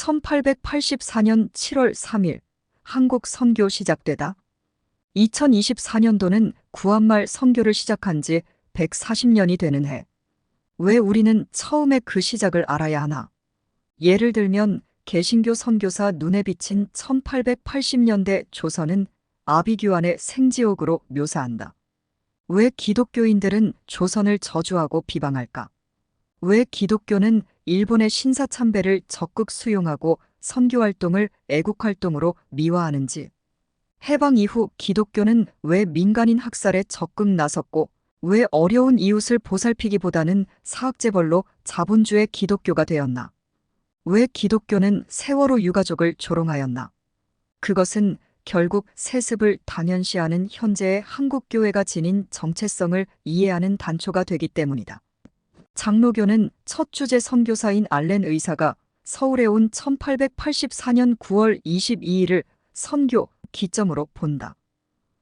1884년 7월 3일 한국 선교 시작되다. 2024년도는 구한말 선교를 시작한 지 140년이 되는 해. 왜 우리는 처음에 그 시작을 알아야 하나? 예를 들면 개신교 선교사 눈에 비친 1880년대 조선은 아비규환의 생지옥으로 묘사한다. 왜 기독교인들은 조선을 저주하고 비방할까? 왜 기독교는 일본의 신사참배를 적극 수용하고 선교활동을 애국활동으로 미화하는지, 해방 이후 기독교는 왜 민간인 학살에 적극 나섰고, 왜 어려운 이웃을 보살피기보다는 사학재벌로 자본주의 기독교가 되었나? 왜 기독교는 세월호 유가족을 조롱하였나? 그것은 결국 세습을 당연시하는 현재의 한국교회가 지닌 정체성을 이해하는 단초가 되기 때문이다. 장로교는 첫 주제 선교사인 알렌 의사가 서울에 온 1884년 9월 22일을 선교 기점으로 본다.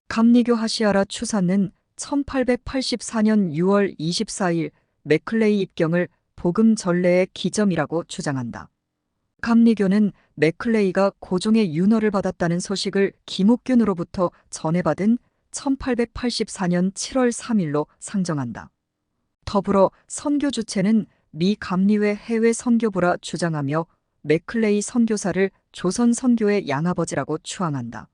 감리교 하시아라 추사는 1884년 6월 24일 맥클레이 입경을 복음 전례의 기점이라고 주장한다. 감리교는 맥클레이가 고종의 윤허를 받았다는 소식을 김옥균으로부터 전해받은 1884년 7월 3일로 상정한다. 더불어 선교 주체는 미 감리회 해외 선교부라 주장하며 맥클레이 선교사를 조선 선교의 양아버지라고 추앙한다.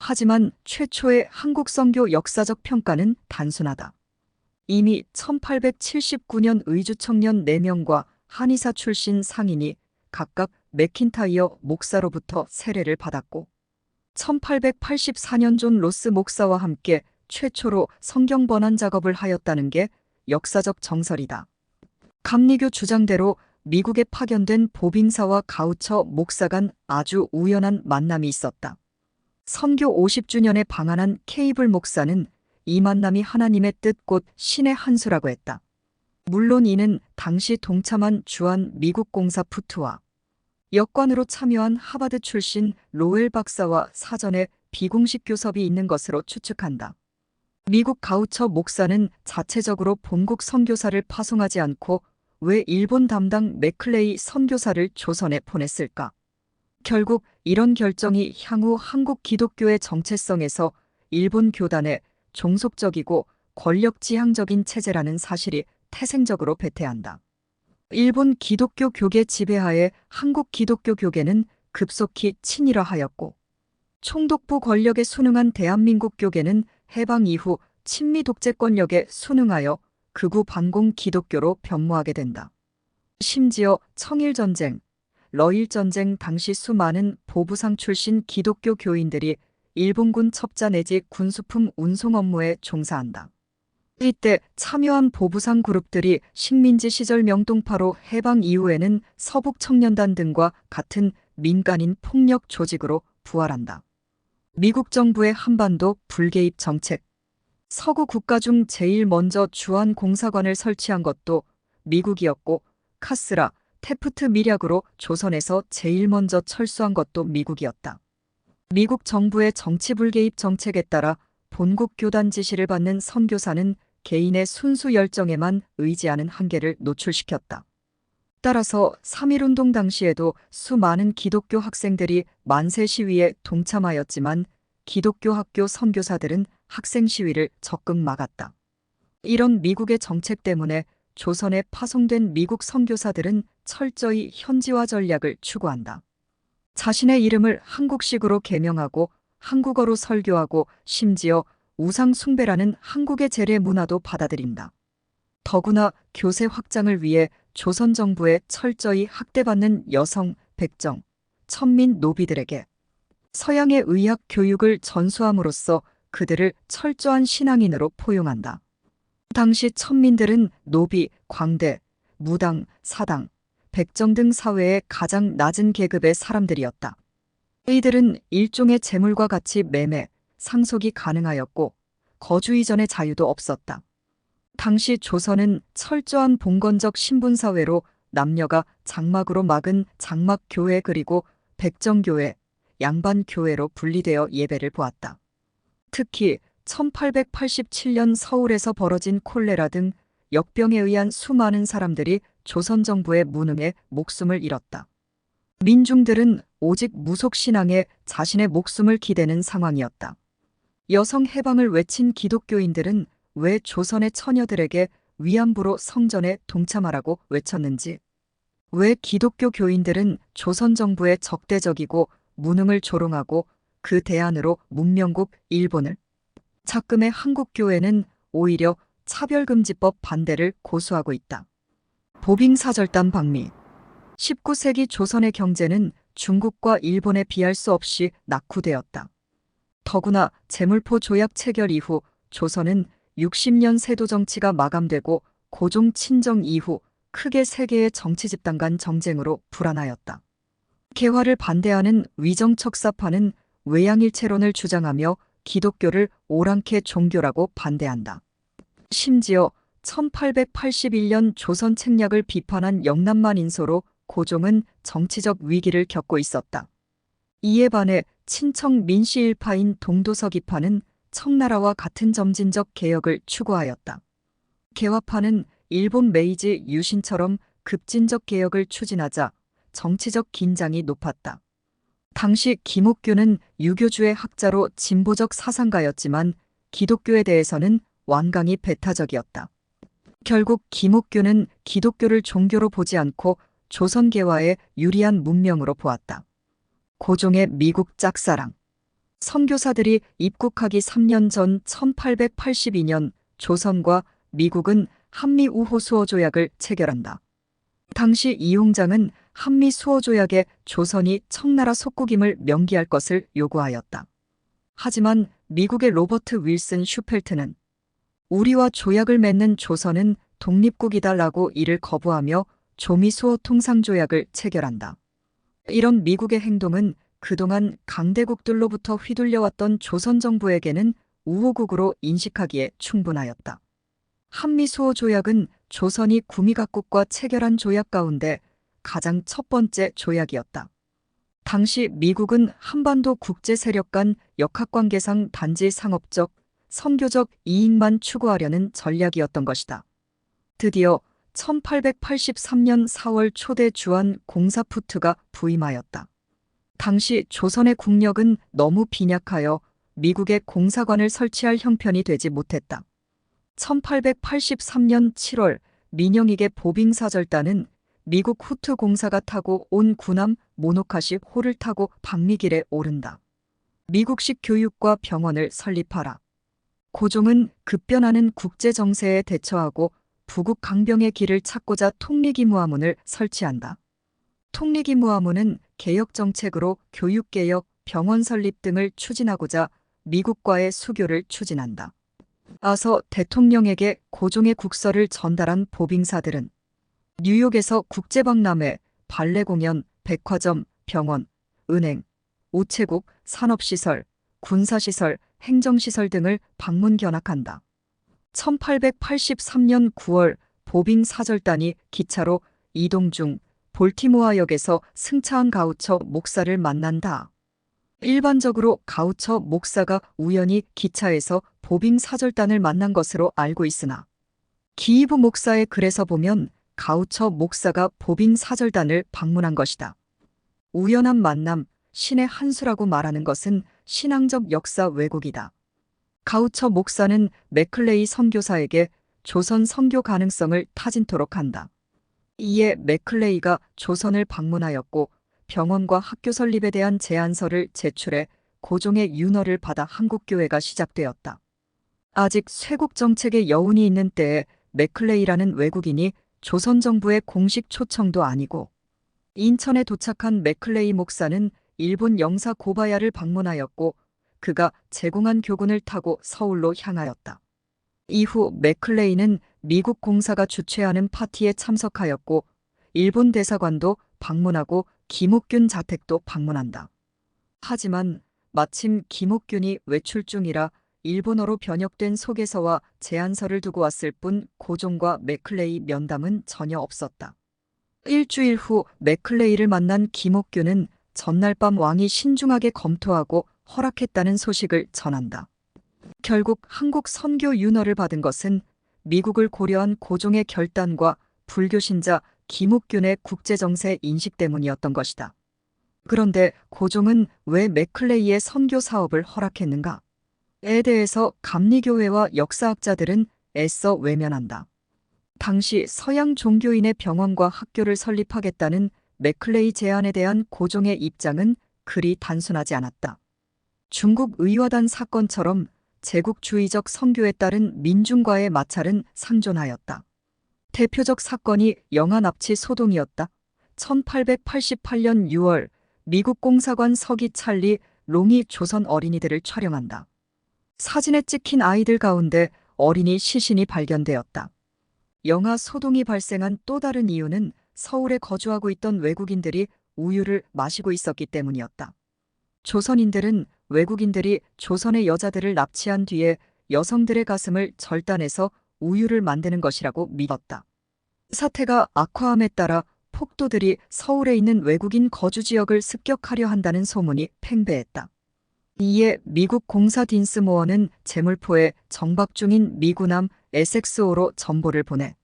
하지만 최초의 한국 선교 역사적 평가는 단순하다. 이미 1879년 의주 청년 4명과 한의사 출신 상인이 각각 맥킨타이어 목사로부터 세례를 받았고 1884년 존 로스 목사와 함께 최초로 성경 번안 작업을 하였다는 게 역사적 정설이다. 감리교 주장대로 미국에 파견된 보빙사와 가우처 목사 간 아주 우연한 만남이 있었다. 선교 50주년에 방한한 케이블 목사는 이 만남이 하나님의 뜻 곧 신의 한 수라고 했다. 물론 이는 당시 동참한 주한 미국 공사 푸트와 역관으로 참여한 하바드 출신 로엘 박사와 사전에 비공식 교섭이 있는 것으로 추측한다. 미국 가우처 목사는 자체적으로 본국 선교사를 파송하지 않고 왜 일본 담당 맥클레이 선교사를 조선에 보냈을까? 결국 이런 결정이 향후 한국 기독교의 정체성에서 일본 교단의 종속적이고 권력지향적인 체제라는 사실이 태생적으로 배태한다. 일본 기독교 교계 지배하에 한국 기독교 교계는 급속히 친일화하였고 총독부 권력에 순응한 대한민국 교계는 해방 이후 친미 독재 권력에 순응하여 극우 반공 기독교로 변모하게 된다. 심지어 청일전쟁, 러일전쟁 당시 수많은 보부상 출신 기독교 교인들이 일본군 첩자 내지 군수품 운송 업무에 종사한다. 이때 참여한 보부상 그룹들이 식민지 시절 명동파로 해방 이후에는 서북 청년단 등과 같은 민간인 폭력 조직으로 부활한다. 미국 정부의 한반도 불개입 정책. 서구 국가 중 제일 먼저 주한 공사관을 설치한 것도 미국이었고 카스라, 테프트 미략으로 조선에서 제일 먼저 철수한 것도 미국이었다. 미국 정부의 정치 불개입 정책에 따라 본국 교단 지시를 받는 선교사는 개인의 순수 열정에만 의지하는 한계를 노출시켰다. 따라서 3.1운동 당시에도 수많은 기독교 학생들이 만세 시위에 동참하였지만 기독교 학교 선교사들은 학생 시위를 적극 막았다. 이런 미국의 정책 때문에 조선에 파송된 미국 선교사들은 철저히 현지화 전략을 추구한다. 자신의 이름을 한국식으로 개명하고 한국어로 설교하고 심지어 우상 숭배라는 한국의 재래 문화도 받아들인다. 더구나 교세 확장을 위해 조선 정부에 철저히 학대받는 여성, 백정, 천민 노비들에게 서양의 의학 교육을 전수함으로써 그들을 철저한 신앙인으로 포용한다. 당시 천민들은 노비, 광대, 무당, 사당, 백정 등 사회의 가장 낮은 계급의 사람들이었다. 이들은 일종의 재물과 같이 매매, 상속이 가능하였고 거주 이전의 자유도 없었다. 당시 조선은 철저한 봉건적 신분사회로 남녀가 장막으로 막은 장막교회 그리고 백정교회, 양반교회로 분리되어 예배를 보았다. 특히 1887년 서울에서 벌어진 콜레라 등 역병에 의한 수많은 사람들이 조선 정부의 무능에 목숨을 잃었다. 민중들은 오직 무속신앙에 자신의 목숨을 기대는 상황이었다. 여성 해방을 외친 기독교인들은 왜 조선의 처녀들에게 위안부로 성전에 동참하라고 외쳤는지, 왜 기독교 교인들은 조선 정부의 적대적이고 무능을 조롱하고 그 대안으로 문명국 일본을, 작금의 한국교회는 오히려 차별금지법 반대를 고수하고 있다. 보빙사절단 방미 19세기 조선의 경제는 중국과 일본에 비할 수 없이 낙후되었다. 더구나 제물포 조약 체결 이후 조선은 60년 세도 정치가 마감되고 고종 친정 이후 크게 세계의 정치 집단 간 정쟁으로 불안하였다. 개화를 반대하는 위정척사파는 외양일체론을 주장하며 기독교를 오랑캐 종교라고 반대한다. 심지어 1881년 조선 책략을 비판한 영남만 인소로 고종은 정치적 위기를 겪고 있었다. 이에 반해 친청 민씨 일파인 동도서기파는 청나라와 같은 점진적 개혁을 추구하였다. 개화파는 일본 메이지 유신처럼 급진적 개혁을 추진하자 정치적 긴장이 높았다. 당시 김옥규는 유교주의 학자로 진보적 사상가였지만 기독교에 대해서는 완강히 배타적이었다. 결국 김옥규는 기독교를 종교로 보지 않고 조선계화에 유리한 문명으로 보았다. 고종의 미국 짝사랑. 선교사들이 입국하기 3년 전 1882년 조선과 미국은 한미 우호 수호 조약을 체결한다. 당시 이용장은 한미 수호 조약에 조선이 청나라 속국임을 명기할 것을 요구하였다. 하지만 미국의 로버트 윌슨 슈펠트는 우리와 조약을 맺는 조선은 독립국이다라고 이를 거부하며 조미 수호 통상 조약을 체결한다. 이런 미국의 행동은 그동안 강대국들로부터 휘둘려왔던 조선 정부에게는 우호국으로 인식하기에 충분하였다. 한미수호 조약은 조선이 구미각국과 체결한 조약 가운데 가장 첫 번째 조약이었다. 당시 미국은 한반도 국제 세력 간 역학관계상 단지 상업적, 선교적 이익만 추구하려는 전략이었던 것이다. 드디어 1883년 4월 초대 주한 공사푸트가 부임하였다. 당시 조선의 국력은 너무 빈약하여 미국의 공사관을 설치할 형편이 되지 못했다. 1883년 7월 민영익의 보빙사절단은 미국 후트 공사가 타고 온 군함 모노카시 호를 타고 박미길에 오른다. 미국식 교육과 병원을 설립하라. 고종은 급변하는 국제 정세에 대처하고 부국 강병의 길을 찾고자 통리기무화문을 설치한다. 통리기무화문은 개혁 정책으로 교육 개혁, 병원 설립 등을 추진하고자 미국과의 수교를 추진한다. 아서 대통령에게 고종의 국서를 전달한 보빙사들은 뉴욕에서 국제박람회, 발레 공연, 백화점, 병원, 은행, 우체국, 산업시설, 군사시설, 행정시설 등을 방문 견학한다. 1883년 9월 보빙 사절단이 기차로 이동 중 볼티모아 역에서 승차한 가우처 목사를 만난다. 일반적으로 가우처 목사가 우연히 기차에서 보빙 사절단을 만난 것으로 알고 있으나 기이브 목사의 글에서 보면 가우처 목사가 보빙 사절단을 방문한 것이다. 우연한 만남, 신의 한수라고 말하는 것은 신앙적 역사 왜곡이다. 가우처 목사는 맥클레이 선교사에게 조선 선교 가능성을 타진토록 한다. 이에 맥클레이가 조선을 방문하였고 병원과 학교 설립에 대한 제안서를 제출해 고종의 윤허를 받아 한국교회가 시작되었다. 아직 쇄국 정책의 여운이 있는 때에 맥클레이라는 외국인이 조선 정부의 공식 초청도 아니고 인천에 도착한 맥클레이 목사는 일본 영사 고바야를 방문하였고 그가 제공한 교군을 타고 서울로 향하였다. 이후 맥클레이는 미국 공사가 주최하는 파티에 참석하였고 일본 대사관도 방문하고 김옥균 자택도 방문한다. 하지만 마침 김옥균이 외출 중이라 일본어로 번역된 소개서와 제안서를 두고 왔을 뿐 고종과 맥클레이 면담은 전혀 없었다. 일주일 후 맥클레이를 만난 김옥균은 전날 밤 왕이 신중하게 검토하고 허락했다는 소식을 전한다. 결국 한국 선교 윤허를 받은 것은 미국을 고려한 고종의 결단과 불교 신자 김옥균의 국제정세 인식 때문이었던 것이다. 그런데 고종은 왜 맥클레이의 선교 사업을 허락했는가? 에 대해서 감리교회와 역사학자들은 애써 외면한다. 당시 서양 종교인의 병원과 학교를 설립하겠다는 맥클레이 제안에 대한 고종의 입장은 그리 단순하지 않았다. 중국 의화단 사건처럼 제국주의적 선교에 따른 민중과의 마찰은 상존하였다. 대표적 사건이 영아 납치 소동이었다. 1888년 6월 미국 공사관 서기 찰리 롱이 조선 어린이들을 촬영한다. 사진에 찍힌 아이들 가운데 어린이 시신이 발견되었다. 영아 소동이 발생한 또 다른 이유는 서울에 거주하고 있던 외국인들이 우유를 마시고 있었기 때문이었다. 조선인들은 외국인들이 조선의 여자들을 납치한 뒤에 여성들의 가슴을 절단해서 우유를 만드는 것이라고 믿었다. 사태가 악화함에 따라 폭도들이 서울에 있는 외국인 거주 지역을 습격하려 한다는 소문이 팽배했다. 이에 미국 공사 딘스모어는 제물포에 정박 중인 미구남 에섹스호로 전보를 보내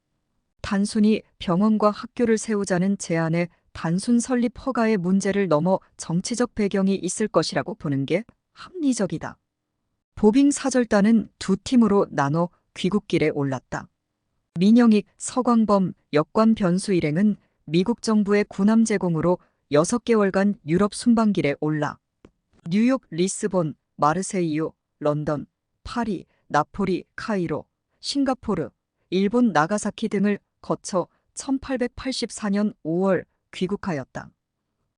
단순히 병원과 학교를 세우자는 제안에 단순 설립 허가의 문제를 넘어 정치적 배경이 있을 것이라고 보는 게 합리적이다. 보빙 사절단은 두 팀으로 나눠 귀국길에 올랐다. 민영익, 서광범, 역관 변수 일행은 미국 정부의 군함 제공으로 6개월간 유럽 순방길에 올라 뉴욕, 리스본, 마르세이유, 런던, 파리, 나폴리, 카이로, 싱가포르, 일본 나가사키 등을 거쳐 1884년 5월 귀국하였다.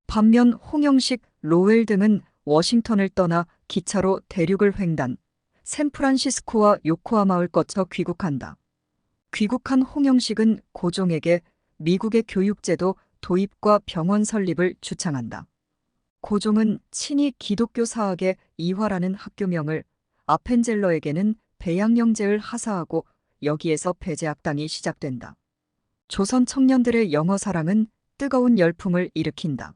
반면 홍영식, 로웰 등은 워싱턴을 떠나 기차로 대륙을 횡단, 샌프란시스코와 요코하마를 거쳐 귀국한다. 귀국한 홍영식은 고종에게 미국의 교육제도 도입과 병원 설립을 주창한다. 고종은 친히 기독교 사학의 이화라는 학교명을 아펜젤러에게는 배양영제를 하사하고 여기에서 배제학당이 시작된다. 조선 청년들의 영어 사랑은 뜨거운 열풍을 일으킨다.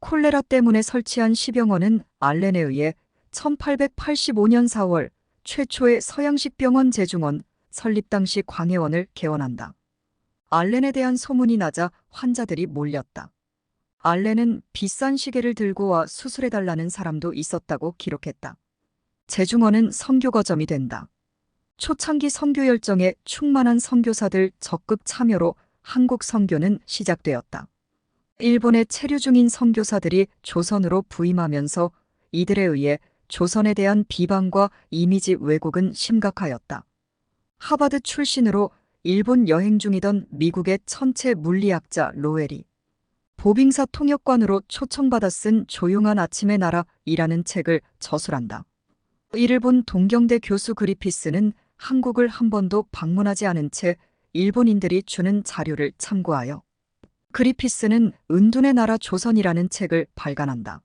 콜레라 때문에 설치한 시병원은 알렌에 의해 1885년 4월 최초의 서양식 병원 제중원 설립 당시 광해원을 개원한다. 알렌에 대한 소문이 나자 환자들이 몰렸다. 알렌은 비싼 시계를 들고 와 수술해달라는 사람도 있었다고 기록했다. 제중원은 선교거점이 된다. 초창기 선교 열정에 충만한 선교사들 적극 참여로 한국 선교는 시작되었다. 일본의 체류 중인 선교사들이 조선으로 부임하면서 이들에 의해 조선에 대한 비방과 이미지 왜곡은 심각하였다. 하버드 출신으로 일본 여행 중이던 미국의 천체 물리학자 로엘이 보빙사 통역관으로 초청받아 쓴 조용한 아침의 나라이라는 책을 저술한다. 이를 본 동경대 교수 그리피스는 한국을 한 번도 방문하지 않은 채 일본인들이 주는 자료를 참고하여 그리피스는 은둔의 나라 조선이라는 책을 발간한다.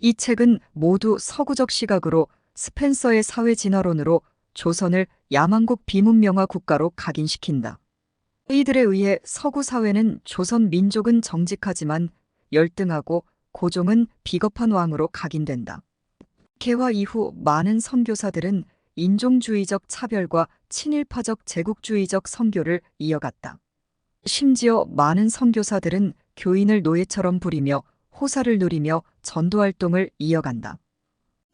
이 책은 모두 서구적 시각으로 스펜서의 사회 진화론으로 조선을 야만국 비문명화 국가로 각인시킨다. 이들에 의해 서구 사회는 조선 민족은 정직하지만 열등하고 고종은 비겁한 왕으로 각인된다. 개화 이후 많은 선교사들은 인종주의적 차별과 친일파적 제국주의적 선교를 이어갔다. 심지어 많은 선교사들은 교인을 노예처럼 부리며 호사를 누리며 전도활동을 이어간다.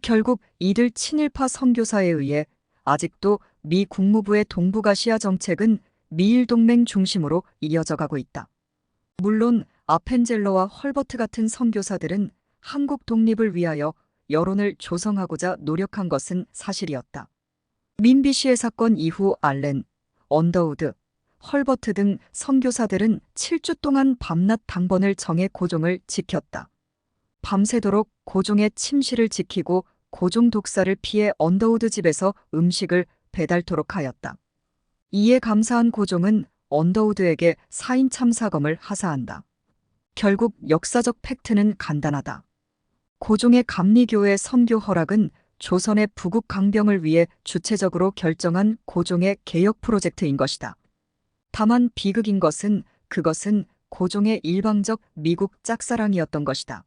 결국 이들 친일파 선교사에 의해 아직도 미 국무부의 동북아시아 정책은 미일 동맹 중심으로 이어져 가고 있다. 물론 아펜젤러와 헐버트 같은 선교사들은 한국 독립을 위하여 여론을 조성하고자 노력한 것은 사실이었다. 민비시의 사건 이후 알렌, 언더우드, 헐버트 등 선교사들은 7주 동안 밤낮 당번을 정해 고종을 지켰다. 밤새도록 고종의 침실을 지키고 고종 독사를 피해 언더우드 집에서 음식을 배달토록 하였다. 이에 감사한 고종은 언더우드에게 사인 참사검을 하사한다. 결국 역사적 팩트는 간단하다. 고종의 감리교회 선교 허락은 조선의 부국 강병을 위해 주체적으로 결정한 고종의 개혁 프로젝트인 것이다. 다만 비극인 것은 그것은 고종의 일방적 미국 짝사랑이었던 것이다.